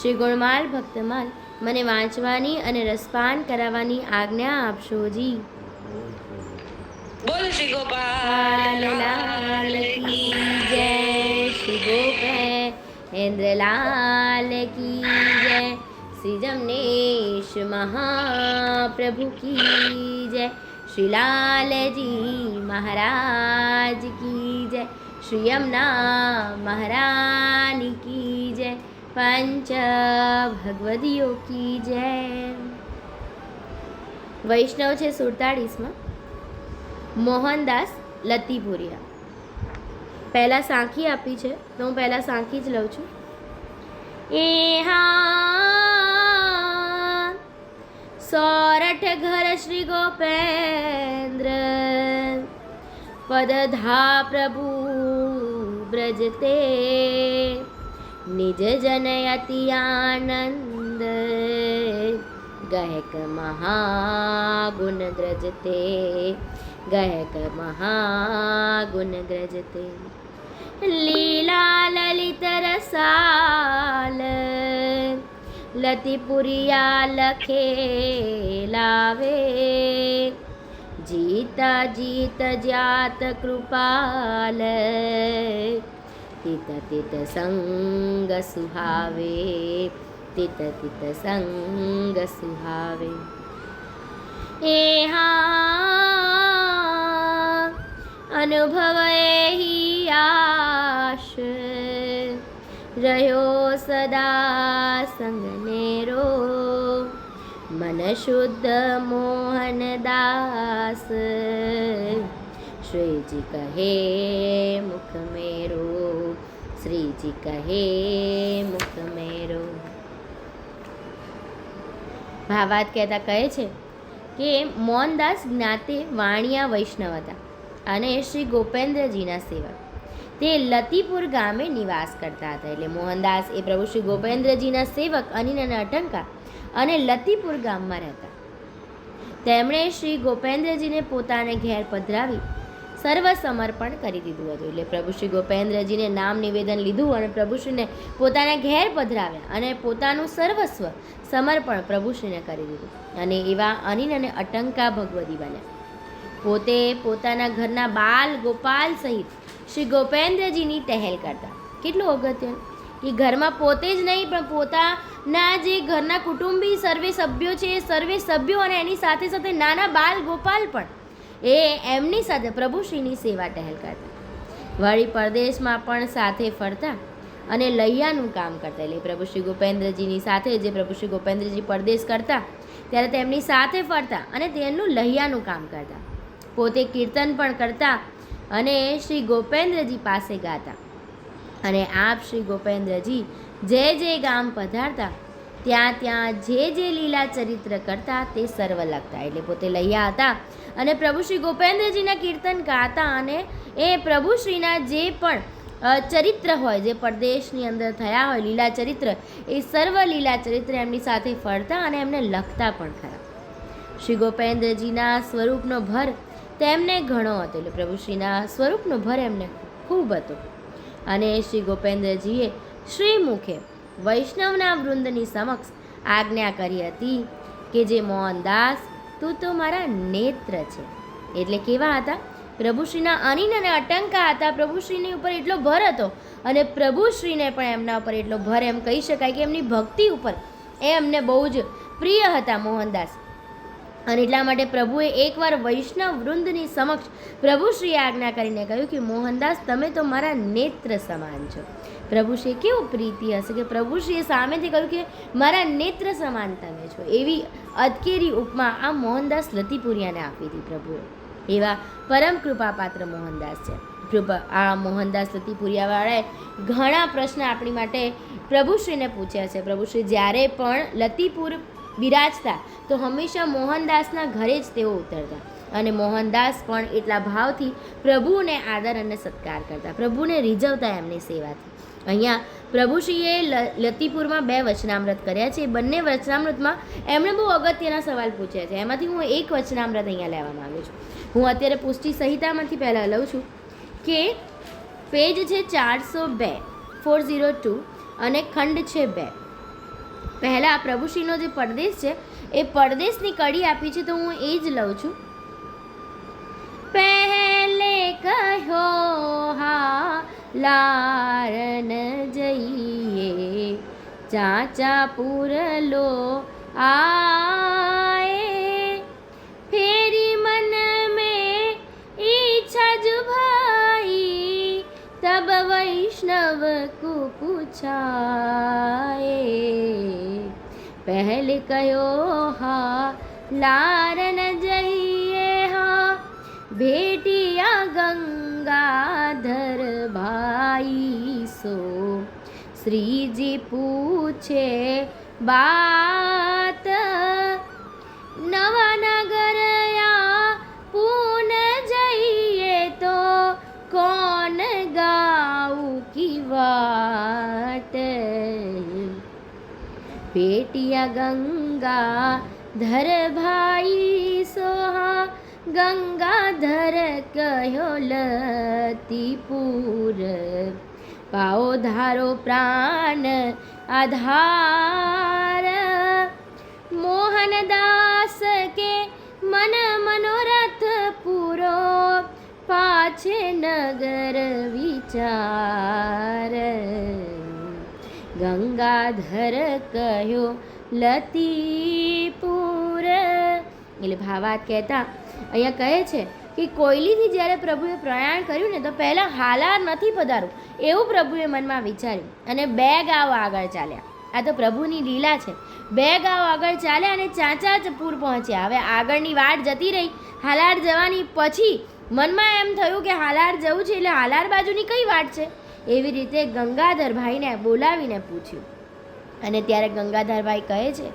શ્રી ગુણમાલ ભક્તમાલ મને વાંચવાની અને રસપાન કરાવવાની આજ્ઞા આપશો જી. બોલ શ્રી ગોપાલ. લાલ કી જય શ્રી ગોપેન્દ્રલાલ કી જય શ્રી જમનેશ મહાપ્રભુ કી જય શ્રી લાલજી મહારાજ કી જય શ્રી યમુના મહારાની કી જય પંચ ભગવદીઓ કી જય. વૈષ્ણવ છે સુડતાળીસમાં. મોહનદાસ લતીપુરિયા. પહેલાં સાંખી આપી છે, તો હું પહેલાં સાંખી જ લઉં છું. એ હા, સોરઠ ઘર શ્રી ગોપેન્દ્ર. પદધા પ્રભુ બ્રજતે. નિજ જનયતિ આનંદ ગહેક મહાગુણ ગ્રજતે ગહેક મહાગુણ ગ્રજતે લીલા લલિત રસાલ લતિપુરિયા લખે લાવે જીતા જીત જાત કૃપાલ તિત તિત સંગ સુહાવે તિત તિત સંગ સુહાવે એ હા અનુભવ આશ રહ્યો સદા સંગનેરો મન શુદ્ધ મોહનદાસ શ્રીજી કહે મુખ મેરો શ્રીજી કહે, મુખ મેરો. ભાવાત કહેતા કહે છે કે, મોહનદાસ જ્ઞાતે વાણિયા વૈષ્ણવ હતા અને શ્રી ગોપેન્દ્રજીના સેવક. તે લતીપુર ગામે નિવાસ કરતા હતા. એટલે મોહનદાસ એ પ્રભુ શ્રી ગોપેન્દ્રજીના સેવક અનિલ અને અટંકા અને લતીપુર ગામમાં રહેતા. તેમણે શ્રી ગોપેન્દ્રજીને પોતાને ઘેર પધરાવી સર્વ સમર્પણ કરી દીધું હતું. એટલે પ્રભુ શ્રી ગોપેન્દ્રજીને નામ નિવેદન લીધું અને પ્રભુશ્રીને પોતાના ઘેર પધરાવ્યા અને પોતાનું સર્વસ્વ સમર્પણ પ્રભુશ્રીને કરી દીધું. અને એવા અનિલ અને અટંકા ભગવતી બન્યા. પોતે પોતાના ઘરના બાલ ગોપાલ સહિત શ્રી ગોપેન્દ્રજીની ટહેલ કરતા. કેટલું અગત્યનું? કે ઘરમાં પોતે જ નહીં, પણ પોતાના જે ઘરના કુટુંબી સર્વે સભ્યો છે, એ સર્વે સભ્યો અને એની સાથે સાથે નાના બાલ ગોપાલ પણ એ એમની સાથે પ્રભુશ્રીની સેવા ટહેલ કરતા. વળી પરદેશમાં પણ સાથે ફરતા અને લૈયાનું કામ કરતા. એટલે પ્રભુ શ્રી ગોપેન્દ્રજીની સાથે જે પ્રભુ શ્રી ગોપેન્દ્રજી પરદેશ કરતા, ત્યારે તેમની સાથે ફરતા અને તેમનું લૈયાનું કામ કરતા. પોતે કીર્તન પણ કરતા અને શ્રી ગોપેન્દ્રજી પાસે ગાતા. અને આપ શ્રી ગોપેન્દ્રજી, જે જે ગામ પધારતા ત્યાં ત્યાં જે જે લીલા ચરિત્ર કરતા તે સર્વ લખતા. એટલે પોતે લૈયા હતા. અને પ્રભુ શ્રી ગોપેન્દ્રજીના કીર્તન ગાતા અને એ પ્રભુશ્રીના જે પણ ચરિત્ર હોય, જે પરદેશની અંદર થયા હોય, લીલા ચરિત્ર, એ સર્વ લીલા ચરિત્ર એમની સાથે ફરતા અને એમને લખતા પણ ખરા. શ્રી ગોપેન્દ્રજીના સ્વરૂપનો ભર તેમને ઘણો હતો. એટલે પ્રભુશ્રીના સ્વરૂપનો ભર એમને ખૂબ હતો. અને શ્રી ગોપેન્દ્રજીએ શ્રીમુખે વૈષ્ણવના વૃંદની સમક્ષ આજ્ઞા કરી હતી કે જે મોહનદાસ તું તો મારા નેત્ર છે. એટલે કેવા હતા? પ્રભુશ્રીના અનિન અને અટંકા હતા. પ્રભુશ્રીની ઉપર એટલો ભર હતો અને પ્રભુશ્રીને પણ એમના ઉપર એટલો ભર એમ કહી શકાય કે એમની ભક્તિ ઉપર એ એમને બહુ જ પ્રિય હતા મોહનદાસ અને એટલા માટે પ્રભુએ એકવાર વૈષ્ણવ વૃંદની સમક્ષ પ્રભુશ્રીએ આજ્ઞા કરીને કહ્યું કે, મોહનદાસ, તમે તો મારા નેત્ર સમાન છો. પ્રભુશ્રીએ કેવું પ્રીતિ હશે કે પ્રભુશ્રીએ સામેથી કહ્યું કે, મારા નેત્ર સમાન તમે છો. એવી અદકેરી ઉપમા આ મોહનદાસ લતીપુરિયાને આપી હતી પ્રભુએ. એવા પરમ કૃપાપાત્ર મોહનદાસ છે. પ્રભ- આ મોહનદાસ લતીપુરિયાવાળાએ ઘણા પ્રશ્ન આપણી માટે પ્રભુશ્રીને પૂછ્યા છે. પ્રભુશ્રી જ્યારે પણ લતીપુર બિરાજતા, તો હંમેશા મોહનદાસના ઘરે જ તેઓ ઉતરતા. અને મોહનદાસ પણ એટલા ભાવથી પ્રભુને આદર અને સત્કાર કરતા. પ્રભુને રીઝવતા એમની સેવાથી. અહીંયા પ્રભુશ્રીએ લતીપુરમાં બે વચનામૃત કર્યા છે. બંને વચનામૃતમાં એમણે બહુ અગત્યના સવાલ પૂછ્યા છે. એમાંથી હું એક વચનામૃત અહીંયા લેવા માગું છું. હું અત્યારે પુષ્ટિ સંહિતામાંથી પહેલાં લઉં છું કે પેજ છે ચારસો બે, ફોર ઝીરો ટુ અને ખંડ છે બે. પહેલાં પ્રભુશ્રીનો જે પરદેશ છે, એ પરદેશની કડી આપી છે તો હું એ જ લઉં છું. પહેલે કહ્યો, હા, લારન જઈએ ચાચા પૂર લો આએ. ફેરી મન મેં ઈચ્છા જુભા तब वैष्णव पूछाए पहले कयो हा लारन जइए हा। भेटिया गंगाधर भाई सो श्रीजी पूछे बात પેટિયા ગંગા ધર ભાઈ સોહા ગંગાધર કહ્યો લતીપુર પાઓ ધારો પ્રાણ આધાર મોહનદાસ કે મન મનોરથ પૂરો પાછે નગર વિચાર ગંગાધર કહ્યો, લતીપુર. એટલે ભાવાત કહેતા, અહીંયા કહે છે કે કોયલીથી જ્યારે પ્રભુએ પ્રયાણ કર્યું ને તો પહેલાં હાલાર નથી પધારું, એવું પ્રભુએ મનમાં વિચાર્યું અને બે ગાવ આગળ ચાલ્યા. આ તો પ્રભુની લીલા છે. બે ગાવ આગળ ચાલ્યા અને ચાંચા જ પૂર પહોંચ્યા. હવે આગળની વાટ જતી રહી. હાલાર જવાની પછી મનમાં એમ થયું કે હાલાર જવું છે એટલે હાલાર બાજુની કઈ વાટ છે? એવી રીતે ગંગાધરભાઈને બોલાવીને પૂછ્યું. અને ત્યારે ગંગાધરભાઈ કહે છે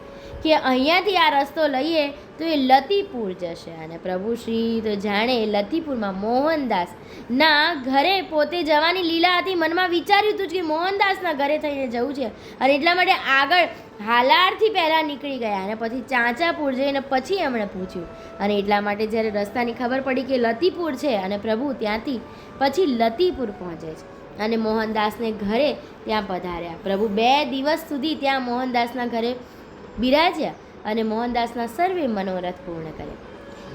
કે અહીંયાથી આ રસ્તો લઈએ તો એ લતીપુર જશે. અને પ્રભુ શ્રી તો જાણે લતીપુરમાં મોહનદાસ ના ઘરે પોતે જવાની લીલા હતી. મનમાં વિચાર્યું હતું કે મોહનદાસના ઘરે થઈને જવું છે. અને એટલા માટે આગળ હાલારથી પહેલાં નીકળી ગયા અને પછી ચાંચાપુર જઈને પછી એમણે પૂછ્યું. અને એટલા માટે જ્યારે રસ્તાની ખબર પડી કે લતીપુર છે અને પ્રભુ ત્યાંથી પછી લતીપુર પહોંચે છે. અને મોહનદાસને ઘરે ત્યાં પધાર્યા. પ્રભુ બે દિવસ સુધી ત્યાં મોહનદાસના ઘરે બિરાજ્યા અને મોહનદાસના સર્વે મનોરથ પૂર્ણ કર્યા.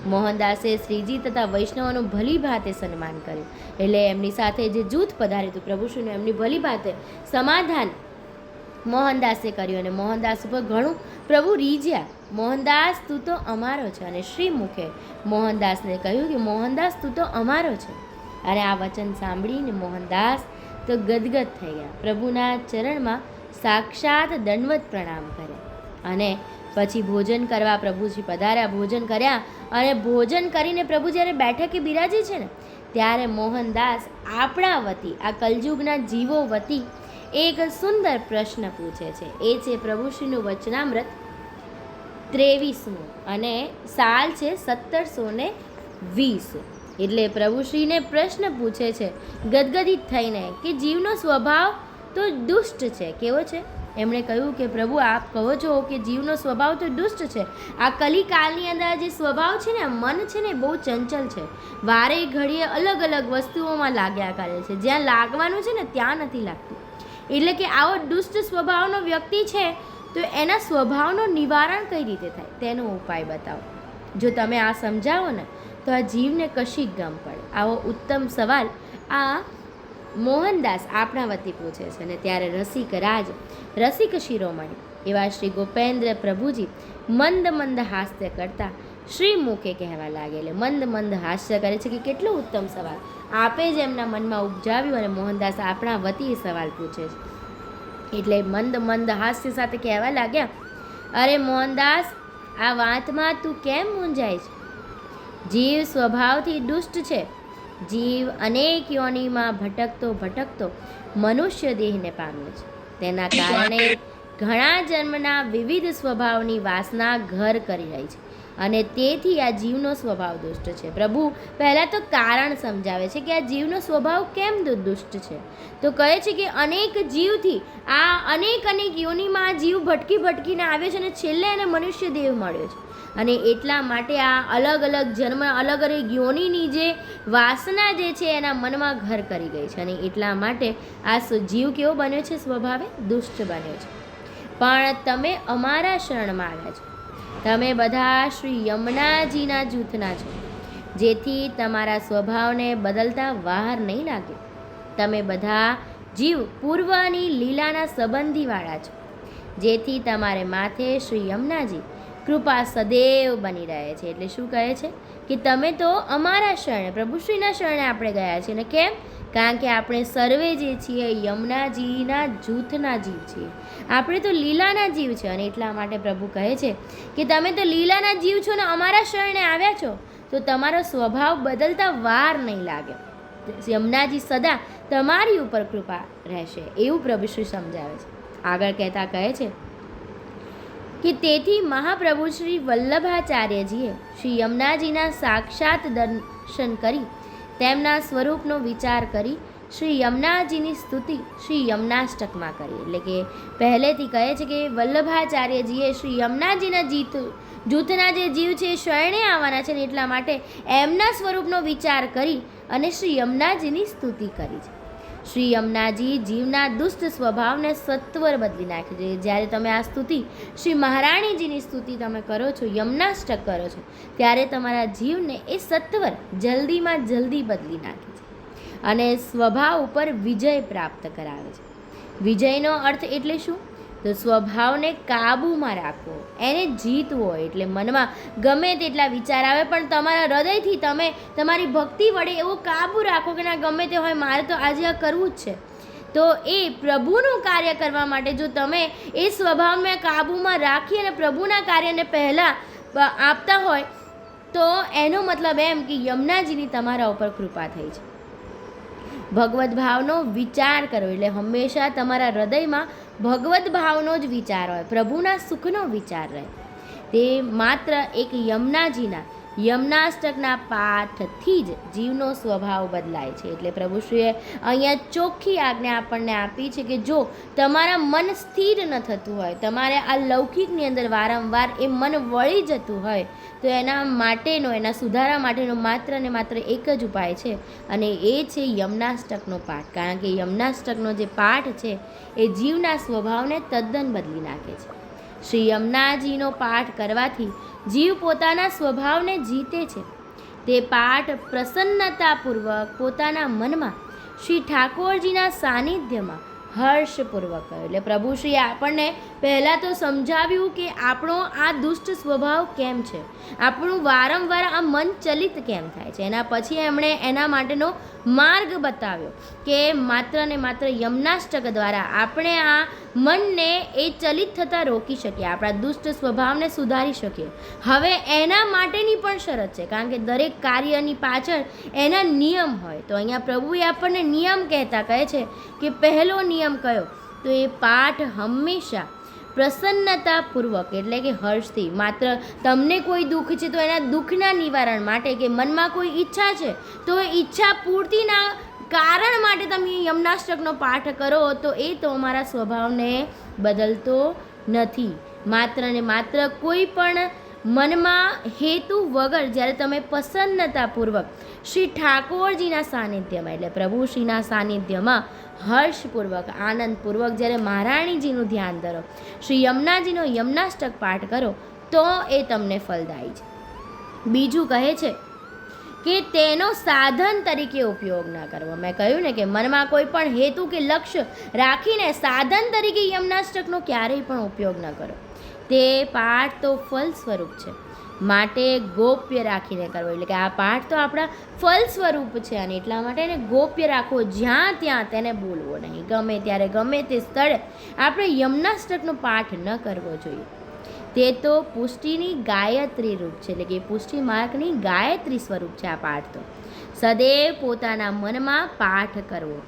મોહનદાસે શ્રીજી તથા વૈષ્ણવનું ભલી ભાતે સન્માન કર્યું. એટલે એમની સાથે જે જૂથ પધાર્યું હતું પ્રભુશ્રીનું એમની ભલી ભાતે સમાધાન મોહનદાસે કર્યું અને મોહનદાસ ઉપર ઘણું પ્રભુ રીજ્યા. મોહનદાસ, તું તો અમારો છે. અને શ્રી મુખે મોહનદાસને કહ્યું કે, મોહનદાસ, તું તો અમારો છે. અને આ વચન સાંભળીને મોહનદાસ તો ગદગદ થઈ ગયા. પ્રભુના ચરણમાં સાક્ષાત દંડવત પ્રણામ કર્યા અને પછી ભોજન કરવા પ્રભુજી પધાર્યા. ભોજન કર્યા અને ભોજન કરીને પ્રભુ જ્યારે બેઠકે બિરાજે છે ને, ત્યારે મોહનદાસ આપણા વતી, આ કલયુગના જીવો વતી એક સુંદર પ્રશ્ન પૂછે છે. એ છે પ્રભુશ્રીનું વચનામૃત ત્રેવીસમું અને સાલ છે સત્તરસો ને વીસ. એટલે પ્રભુશ્રીને પ્રશ્ન પૂછે છે, ગદગદિત થઈને કે જીવનો સ્વભાવ તો દુષ્ટ છે, કેવો છે? એમણે કહ્યું કે પ્રભુ, આપ કહો છો કે જીવનો સ્વભાવ તો દુષ્ટ છે. આ કલિકાલની અંદર જે સ્વભાવ છે ને મન છે ને બહુ ચંચલ છે. વારે ઘડીએ અલગ અલગ વસ્તુઓમાં લાગ્યા કરે છે. જ્યાં લાગવાનું છે ને, ત્યાં નથી લાગતું. એટલે કે આવો દુષ્ટ સ્વભાવનો વ્યક્તિ છે, તો એના સ્વભાવનું નિવારણ કઈ રીતે થાય? તેનો ઉપાય બતાવો. જો તમે આ સમજાવો ને તો આ જીવને કશી ગમ પડે? આવો ઉત્તમ સવાલ આ મોહનદાસ આપણા વતી પૂછે છે અને ત્યારે રસિક રાજ, રસિક શિરોમણી એવા શ્રી ગોપેન્દ્ર પ્રભુજી મંદ મંદ હાસ્ય કરતા શ્રી મુખે કહેવા લાગે એટલે મંદ મંદ હાસ્ય કરે છે કે કેટલો ઉત્તમ સવાલ? આપે જ એમના મનમાં ઉપજાવ્યું અને મોહનદાસ આપણા વતી સવાલ પૂછે છે. એટલે મંદ મંદ હાસ્ય સાથે કહેવા લાગ્યા, અરે મોહનદાસ, આ વાતમાં તું કેમ મૂંઝાય છે? જીવ સ્વભાવથી દુષ્ટ છે. જીવ અનેક યોનીમાં ભટકતો ભટકતો મનુષ્ય દેહને પામ્યો છે. તેના કારણે ઘણા જન્મના વિવિધ સ્વભાવની વાસના ઘર કરી રહી છે અને તેથી આ જીવનો સ્વભાવ દુષ્ટ છે. પ્રભુ, પહેલાં તો કારણ સમજાવે છે કે આ જીવનો સ્વભાવ કેમ દુષ્ટ છે? તો કહે છે કે અનેક જીવથી આ અનેક અનેક યોનિમાં આ જીવ ભટકી ભટકીને આવ્યો છે અને છેલ્લે એને મનુષ્ય દેહ મળ્યો છે. અને એટલા માટે આ અલગ અલગ જન્મ અલગ અલગ યોનિની જે વાસના જે છે એના મનમાં ઘર કરી ગઈ છે અને એટલા માટે આ જીવ કેવો બન્યો છે? સ્વભાવે દુષ્ટ બન્યો છે. પણ તમે અમારા શરણમાં આવ્યા છો. તમે બધા શ્રી યમુનાજીના જૂથના છો. જેથી તમારા સ્વભાવને બદલતા વાર નહીં લાગે તમે બધા જીવ પૂર્વની લીલાના સંબંધીવાળા છો. જેથી તમારે માથે શ્રી યમુનાજી કૃપા સદૈવ બની રહે છે. એટલે શું કહે છે? કે તમે તો અમારા શરણે, પ્રભુશ્રીના શરણે આપણે ગયા છીએ. અને કેમ? કારણ કે આપણે સર્વે જે છીએ યમુનાજીના જૂથના જીવ છીએ. આપણે તો લીલાના જીવ છે અને એટલા માટે પ્રભુ કહે છે કે તમે તો લીલાના જીવ છો ને અમારા શરણે આવ્યા છો, તો તમારો સ્વભાવ બદલતા વાર નહીં લાગે. યમુનાજી સદા તમારી ઉપર કૃપા રહેશે, એવું પ્રભુ શ્રી સમજાવે છે. આગળ કહેતા કહે છે કે તેથી મહાપ્રભુ શ્રી વલ્લભાચાર્યજીએ શ્રી યમુનાજીના સાક્ષાત દર્શન કરી, તેમના સ્વરૂપનો વિચાર કરી શ્રી યમુનાજીની સ્તુતિ શ્રી યમુનાષ્ટકમાં કરી. એટલે કે પહેલેથી કહે છે કે વલ્લભાચાર્યજીએ શ્રી યમુનાજીના જીત, જૂથના જે જીવ છે એ શરણે આવવાના છે ને એટલા માટે એમના સ્વરૂપનો વિચાર કરી અને શ્રી યમુનાજીની સ્તુતિ કરી છે. શ્રી યમુનાજી જીવના દુષ્ટ સ્વભાવને સત્વર બદલી નાખ્યું છે. જ્યારે તમે આ સ્તુતિ શ્રી મહારાણીજીની સ્તુતિ તમે કરો છો યમુનાષ્ટક કરો છો, ત્યારે તમારા જીવને એ સત્વર જલ્દીમાં જલ્દી બદલી નાખે છે અને સ્વભાવ ઉપર વિજય પ્રાપ્ત કરાવે છે. વિજયનો અર્થ એટલે શું? તો સ્વભાવને કાબૂમાં રાખવો એને જીતવો એટલે મનમાં ગમે તેટલા વિચાર આવે, પણ તમારા હૃદયથી તમે તમારી ભક્તિ વડે એવો કાબૂ રાખો કે ના ગમે તે હોય મારે તો આજે આ કરવું જ છે. તો એ પ્રભુનું કાર્ય કરવા માટે જો તમે એ સ્વભાવને કાબૂમાં રાખી અને પ્રભુના કાર્યને પહેલાં આપતા હોય, તો એનો મતલબ એમ કે યમુનાજીની તમારા ઉપર કૃપા થઈ છે. ભગવદ્ ભાવનો વિચાર કરો એટલે હંમેશા તમારા હૃદયમાં ભગવદ્ ભાવનો જ વિચાર હોય, પ્રભુના સુખનો વિચાર રહે. તે માત્ર એક યમુનાજીના યમુનાષ્ટકના પાઠથી જ જીવનો સ્વભાવ બદલાય છે. એટલે પ્રભુશ્રીએ અહીંયા ચોખ્ખી આજ્ઞા આપણને આપી છે કે જો તમારા મન સ્થિર ન થતું હોય, તમારે આ લૌકિકની અંદર વારંવાર એ મન વળી જતું હોય, તો એના માટેનો, એના સુધારા માટેનો માત્ર ને માત્ર એક જ ઉપાય છે. અને એ છે યમનાષ્ટકનો પાઠ. કારણ કે યમનાષ્ટકનો જે પાઠ છે, એ જીવના સ્વભાવને તદ્દન બદલી નાખે છે. શ્રી યમુનાજીનો પાઠ કરવાથી જીવ પોતાના સ્વભાવને જીતે છે. તે પાઠ પ્રસન્નતાપૂર્વક પોતાના મનમાં શ્રી ઠાકોરજીના સાનિધ્યમાં હર્ષપૂર્વક એટલે પ્રભુશ્રીએ આપણને પહેલાં તો સમજાવ્યું કે આપણો આ દુષ્ટ સ્વભાવ કેમ છે? આપણું વારંવાર આ મન ચલિત કેમ થાય છે? એના પછી એમણે એના માટેનો માર્ગ બતાવ્યો કે માત્ર ને માત્ર યમનાષ્ટક દ્વારા આપણે આ મનને એ ચલિત થતાં રોકી શકીએ, આપણા દુષ્ટ સ્વભાવને સુધારી શકીએ. હવે એના માટેની પણ શરત છે, કારણ કે દરેક કાર્યની પાછળ એના નિયમ હોય. તો અહીંયા પ્રભુએ આપણને નિયમ કહેતા કહે છે કે પહેલો નિયમ કયો? તો એ પાઠ હંમેશા પ્રસન્નતાપૂર્વક, એટલે કે હર્ષથી. માત્ર તમને કોઈ દુઃખ છે તો એના દુઃખના નિવારણ માટે કે મનમાં કોઈ ઈચ્છા છે તો એ ઈચ્છા પૂર્તિના કારણ માટે તમે યમનાષ્ટકનો પાઠ કરો તો એ તમારા સ્વભાવને બદલતો નથી. માત્ર ને માત્ર કોઈ પણ મનમાં હેતુ વગર જ્યારે તમે પ્રસન્નતાપૂર્વક શ્રી ઠાકોરજીના સાનિધ્યમાં, એટલે પ્રભુશ્રીના સાનિધ્યમાં હર્ષપૂર્વક, આનંદપૂર્વક જ્યારે મહારાણીજીનું ધ્યાન ધરો, શ્રી યમુનાજીનો યમનાષ્ટક પાઠ કરો, તો એ તમને ફલદાયી છે. બીજું કહે છે કે તેનો સાધન તરીકે ઉપયોગ ન કરવો. મેં કહ્યું ને કે મનમાં કોઈ પણ હેતુ કે લક્ષ્ય રાખીને સાધન તરીકે યમનાષ્ટકનો ક્યારેય પણ ઉપયોગ ન કરો. તે પાઠ તો ફલ સ્વરૂપ છે. માટે ગોપ્ય રાખીને કરવો. એટલે કે આ પાઠ તો આપણા ફલ સ્વરૂપ છે અને એટલા માટે એને ગોપ્ય રાખવો. જ્યાં ત્યાં તેને બોલવો નહીં. ગમે ત્યારે ગમે તે સ્થળે આપણે યમનાષ્ટકનો પાઠ ન કરવો જોઈએ. તે તો પુષ્ટિની ગાયત્રી રૂપ છે, એટલે કે પુષ્ટિ માર્ગની ગાયત્રી સ્વરૂપ છે આ પાઠ તો. સદૈવ પોતાના મનમાં પાઠ કરવો.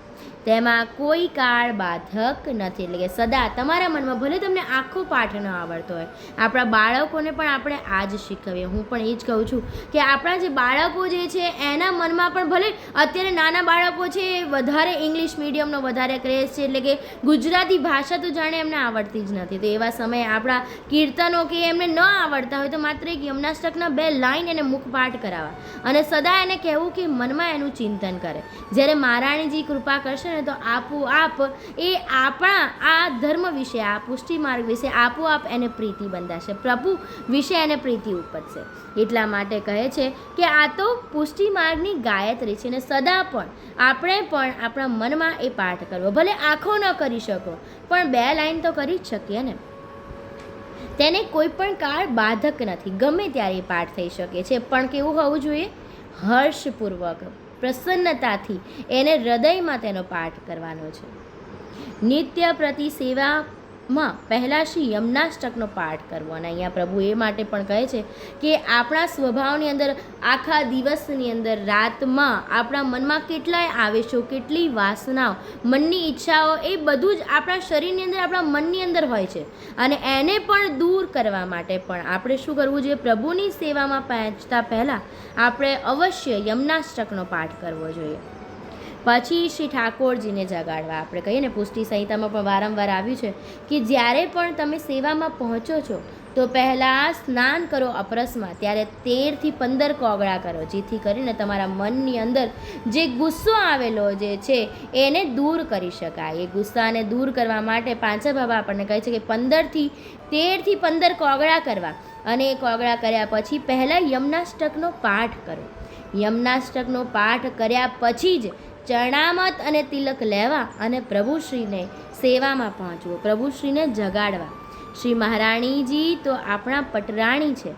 તેમાં કોઈ કાળ બાધક નથી. એટલે કે સદા તમારા મનમાં ભલે તમને આખો પાઠ ન આવડતો હોય, આપણા બાળકોને પણ આપણે આ જ શીખવીએ. હું પણ એ જ કહું છું કે આપણા જે બાળકો જે છે, એના મનમાં પણ ભલે અત્યારે નાના બાળકો છે, એ વધારે ઇંગ્લિશ મીડિયમનો વધારે ક્રેઝ છે, એટલે કે ગુજરાતી ભાષા તો જાણે એમને આવડતી જ નથી. તો એવા સમયે આપણા કીર્તનો કે એમને ન આવડતા હોય તો માત્ર એક યમનાષ્ટકના બે લાઈન એને મુખપાઠ કરાવવા. અને સદા એને કહેવું કે મનમાં એનું ચિંતન કરે. જ્યારે મહારાણીજી કૃપા કરશે ને તો આપોઆપ એ આપણા, આ ધર્મ વિશે, આ પુષ્ટિ માર્ગ વિશે આપોઆપ એને પ્રીતિ બંધાશે. પ્રભુ વિશે એને પ્રીતિ ઉપજશે. એટલા માટે કહે છે કે આ તો પુષ્ટિ માર્ગની ગાયત્રી છે ને સદા પણ આપણે પણ આપણા મનમાં એ પાઠ કરવો. ભલે આંખો ન કરી શકો, પણ બે લાઈન તો કરી જ શકીએ ને. તેને કોઈ પણ કાળ બાધક નથી. ગમે ત્યારે પાઠ થઈ શકે છે. પણ કેવું હોવું જોઈએ? હર્ષપૂર્વક. પ્રસન્નતાથી એને હૃદયમાં તેનો પાઠ કરવાનો છે. નિત્ય પ્રતિ સેવામાં પહેલાં શ્રી યમનાષ્ટકનો પાઠ કરવો. અને અહીંયા પ્રભુ એ માટે પણ કહે છે કે આપણા સ્વભાવની અંદર, આખા દિવસની અંદર, રાતમાં આપણા મનમાં કેટલાય આવેશો, કેટલી વાસનાઓ, મનની ઈચ્છાઓ એ બધું જ આપણા શરીરની અંદર, આપણા મનની અંદર હોય છે. અને એને પણ દૂર કરવા માટે પણ આપણે શું કરવું જોઈએ? પ્રભુની સેવામાં પહોંચતા પહેલાં આપણે અવશ્ય યમનાષ્ટકનો પાઠ કરવો જોઈએ. પછી શ્રી ઠાકોરજીને જગાડવા. આપણે કહીએ ને, પુષ્ટિ સંહિતામાં પણ વારંવાર આવ્યું છે કે જ્યારે પણ તમે સેવામાં પહોંચો છો, તો પહેલાં સ્નાન કરો અપરસમાં, ત્યારે તેરથી પંદર કોગળા કરો, જેથી કરીને તમારા મનની અંદર જે ગુસ્સો આવેલો જે છે, એને દૂર કરી શકાય. એ ગુસ્સાને દૂર કરવા માટે પાંચા બાબા આપણને કહે છે કે પંદરથી, તેરથી પંદર કોગળા કરવા અને એ કોગળા કર્યા પછી પહેલાં યમનાષ્ટકનો પાઠ કરો. યમનાષ્ટકનો પાઠ કર્યા પછી જ ચરણામત અને તિલક લેવા અને પ્રભુશ્રીને સેવામાં પહોંચવું, પ્રભુશ્રીને જગાડવા. શ્રી મહારાણીજી તો આપણા પટરાણી છે.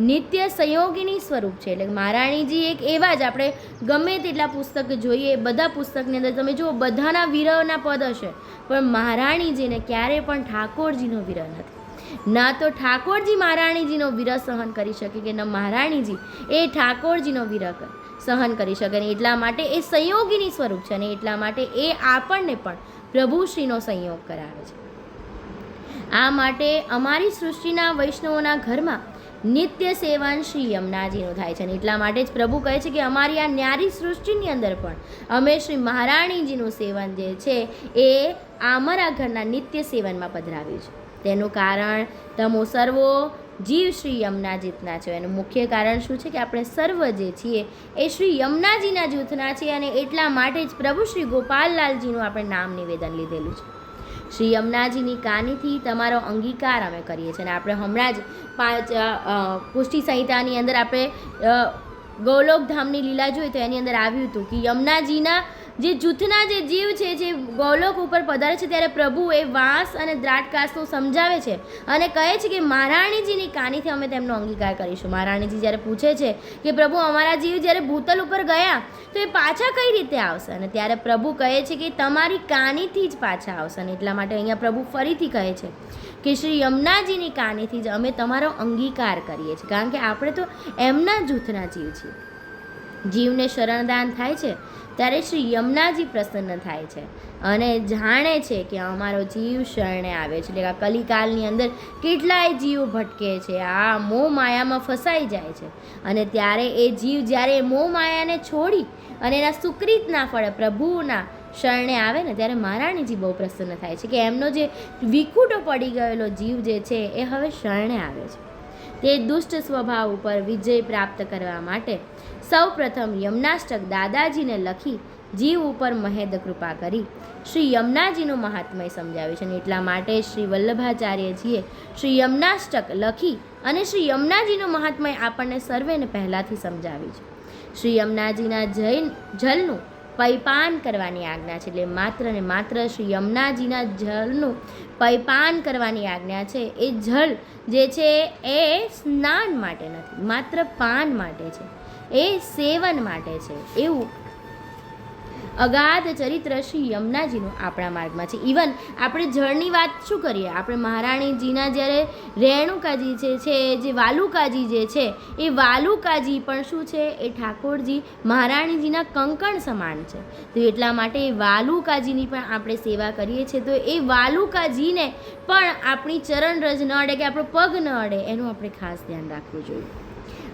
નિત્ય સંયોગીની સ્વરૂપ છે. એટલે મહારાણીજી એક એવા જ આપણે ગમે તેટલા પુસ્તક જોઈએ, બધા પુસ્તકની અંદર તમે જુઓ, બધાના વિરહના પદ હશે. પણ મહારાણીજીને ક્યારે પણ ઠાકોરજીનો વિરહ નથી. ના તો ઠાકોરજી મહારાણીજીનો વિરહ સહન કરી શકે કે ન મહારાણીજી એ ઠાકોરજીનો વિરહ કર- સહન કરી શકે ને એટલા માટે એ સંયોગીની સ્વરૂપ છે અને એટલા માટે એ આપણને પણ પ્રભુશ્રીનો સંયોગ કરાવે છે. આ માટે અમારી સૃષ્ટિના વૈષ્ણવોના ઘરમાં નિત્ય સેવન શ્રી યમુનાજીનું થાય છે અને એટલા માટે જ પ્રભુ કહે છે કે અમારી આ ન્યારી સૃષ્ટિની અંદર પણ અમે શ્રી મહારાણીજીનું સેવન જે છે એ અમારા ઘરના નિત્ય સેવનમાં પધરાવ્યું છે તેનું કારણ, તમો સર્વો જીવ શ્રી યમુનાજીતના છે. એનું મુખ્ય કારણ શું છે કે આપણે સર્વ જે છીએ એ શ્રી યમુનાજીના જૂથના છીએ અને એટલા માટે જ પ્રભુ શ્રી ગોપાલલાલજીનું આપણે નામ નિવેદન લીધેલું છે. શ્રી યમુનાજીની કાનીથી તમારો અંગીકાર અમે કરીએ છીએ અને આપણે હમણાં જ પાંચ પુષ્ટિ સંહિતાની અંદર આપણે ગૌલોકધામની લીલા જોઈ તો એની અંદર આવ્યું હતું કે યમુનાજીના જે જૂથના જે જીવ છે, જે ગૌલોક ઉપર પધારે છે, ત્યારે પ્રભુ એ વાંસ અને દ્રાટકાસનું સમજાવે છે અને કહે છે કે મહારાણીજીની કાનીથી અમે તેમનો અંગીકાર કરીશું. મહારાણીજી જ્યારે પૂછે છે કે પ્રભુ અમારા જીવ જ્યારે ભૂતલ ઉપર ગયા, તો એ પાછા કઈ રીતે આવશે? અને ત્યારે પ્રભુ કહે છે કે તમારી કાનીથી જ પાછા આવશે અને એટલા માટે અહીંયા પ્રભુ ફરીથી કહે છે કે શ્રી યમુનાજીની કાનીથી જ અમે તમારો અંગીકાર કરીએ છીએ. કારણ કે આપણે તો એમના જૂથના જીવ છીએ. જીવને શરણદાન થાય છે. ત્યારે શ્રી યમુનાજી પ્રસન્ન થાય છે અને જાણે છે કે અમારો જીવ શરણે આવે છે. એટલે કલિકાલની અંદર કેટલાય જીવ ભટકે છે. આ મોહ માયામાં ફસાઈ જાય છે. અને ત્યારે એ જીવ જ્યારે મોહ માયાને છોડી અને એના સુકૃતના ફળે, પ્રભુના શરણે આવે ને, ત્યારે મહારાણીજી બહુ પ્રસન્ન થાય છે કે એમનો જે વિકુટો પડી ગયેલો જીવ જે છે, એ હવે શરણે આવે છે. તે દુષ્ટ સ્વભાવ ઉપર વિજય પ્રાપ્ત કરવા માટે સૌ પ્રથમ યમનાષ્ટક દાદાજીને લખી જીવ ઉપર મહેદ કૃપા કરી. શ્રી યમુનાજીનું મહાત્મય સમજાવ્યું છે અને એટલા માટે શ્રી વલ્લભાચાર્યજીએ શ્રી યમનાષ્ટક લખી અને શ્રી યમુનાજીનું મહાત્મય આપણને સર્વેને પહેલાંથી સમજાવ્યું છે. શ્રી યમુનાજીના જૈન જલનું પૈપાન કરવાની આજ્ઞા છે. એટલે માત્ર ને માત્ર શ્રી યમુનાજીના જળનું પૈપાન કરવાની આજ્ઞા છે. એ જળ જે છે એ સ્નાન માટે નથી, માત્ર પાન માટે છે. એ સેવન માટે છે. એવું અગાધ ચરિત્ર શ્રી યમુનાજીનું આપણા માર્ગમાં છે. ઇવન આપણે જળની વાત શું કરીએ? આપણે મહારાણીજીના જ્યારે રેણુકાજી છે છે, જે વાલુકાજી જે છે, એ વાલુકાજી પણ શું છે? એ ઠાકોરજી મહારાણીજીના કંકણ સમાન છે. તો એટલા માટે વાલુકાજીની પણ આપણે સેવા કરીએ છીએ. તો એ વાલુકાજીને પણ આપણી ચરણ રજ ન અડે કે આપણો પગ ન અડે, એનું આપણે ખાસ ધ્યાન રાખવું જોઈએ.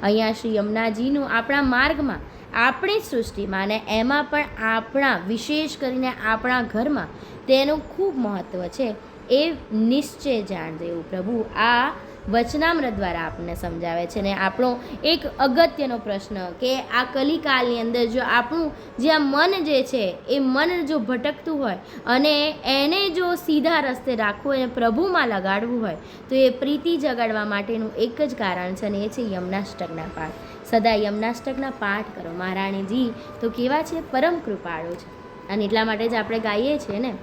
અહીંયા શ્રી યમુનાજીનું આપણા માર્ગમાં, આપણી સૃષ્ટિમાં અને એમાં પણ આપણા, વિશેષ કરીને આપણા ઘરમાં તેનું ખૂબ મહત્ત્વ છે. એ નિશ્ચય જાણજો એવું પ્રભુ. આ વચનામૃત દ્વારા આપણને સમજાવે છે ને આપણો એક અગત્યનો પ્રશ્ન કે આ કલિકાલની અંદર જો આપણું જે આ મન જે છે, એ મન જો ભટકતું હોય અને એને જો સીધા રસ્તે રાખવું અને પ્રભુમાં લગાડવું હોય, તો એ પ્રીતિ જગાડવા માટેનું એક જ કારણ છે અને એ છે યમનાષ્ટકના પાઠ. સદા યમનાષ્ટકના પાઠ કરો. મહારાણીજી, તો કેવા છે? પરમ કૃપાળુ છે. અને એટલા માટે જ આપણે ગાઈએ છીએ ને.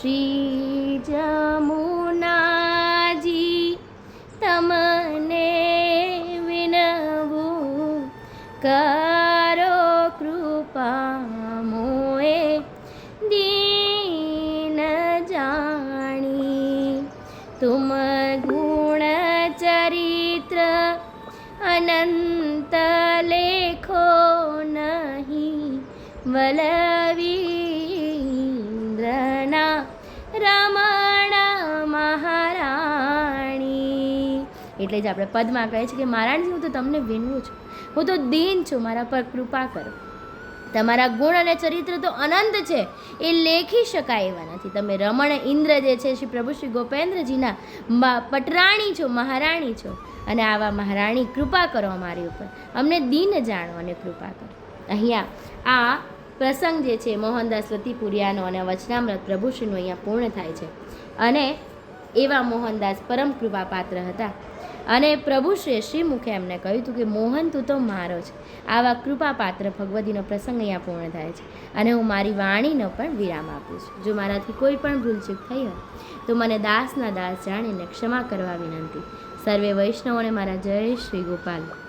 શ્રી જમુનાજી એટલે જ આપણે પદમાં કહે છે કે મહારાણી હું તો તમને વિનવું છું. હું તો દીન છું, મારા પર કૃપા કરો. તમારા ગુણ અને ચરિત્ર તો અનંત છે, એ લેખી શકાય એવા નથી. તમે રમણ ઇન્દ્ર જે છે, શ્રી પ્રભુ શ્રી ગોપેન્દ્રજીના પટરાણી છો, મહારાણી છો. અને આવા મહારાણી કૃપા કરો અમારી ઉપર. અમને દીન જાણો અને કૃપા કરો. અહીંયા આ પ્રસંગ જે છે, મોહનદાસ લતીપુરિયાનો અને વચનામૃત પ્રભુશ્રીનો અહીંયા પૂર્ણ થાય છે. અને એવા મોહનદાસ પરમ કૃપા પાત્ર હતા. અને પ્રભુશ્રીએ શ્રીમુખે એમને કહ્યું હતું કે, મોહન, તું તો મારો છે. આવા કૃપા પાત્ર ભગવતીનો પ્રસંગ અહીંયા પૂર્ણ થાય છે. અને હું મારી વાણીનો પણ વિરામ આપું છું. જો મારાથી કોઈ પણ ભૂલચૂક થઈ હોય, તો મને દાસના દાસ જાણીને ક્ષમા કરવા વિનંતી. સર્વે વૈષ્ણવોને મારા જય શ્રી ગોપાલ.